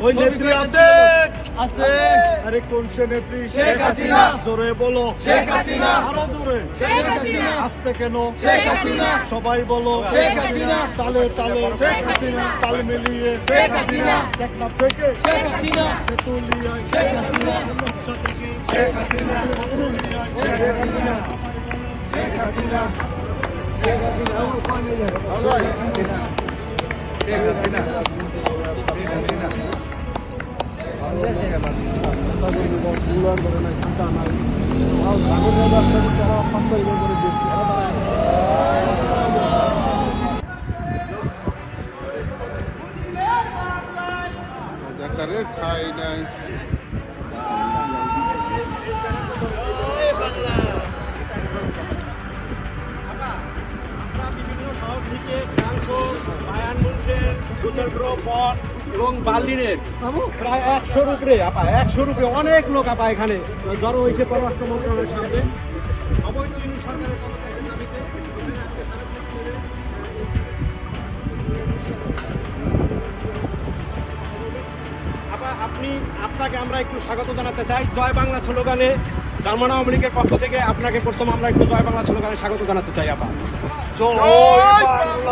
ওই নেত্রী আছে আছে আরে কোন সে নেত্রী শেখ হাসিনা। জোরে বলো শেখ হাসিনা। আরও জোরে শেখ হাসিনা। আসতে কেন শেখ হাসিনা। সবাই বলো শেখ হাসিনা। তালে তালে শেখ হাসিনা। তাল মিলিয়ে শেখ হাসিনা। টেকনাফ থেকে শেখ হাসিনা। তেতুলিয়ায় শেখ হাসিনা। নকশা থেকে শেখ হাসিনা। পুরুলিয়ায় শেখ হাসিনা। শেখ হাসিনা। শেখ হাসিনা। শেখ হাসিনা। শেখ হাসিনা। শেখ হাসিনা। দেখারে ঠাই নাই বিভিন্ন শহর থেকে ফ্রান্সো বায়ান মুনচেন দুচেলব্রো পট এবং বার্লিনের প্রায় একশোর উপরে আপা একশোর উপরে অনেক লোক আপা এখানে জড়ো হয়েছে পররাষ্ট্র মন্ত্রণালয়ের সামনে অবৈধ সরকারের আপনি আপনাকে আমরা একটু স্বাগত জানাতে চাই। জয় বাংলা স্লোগানে জার্মান আওয়ামী লীগের পক্ষ থেকে আপনাকে প্রথম আমরা একটু জয় বাংলা স্লোগানে স্বাগত জানাতে চাই আপা। জয় বাংলা।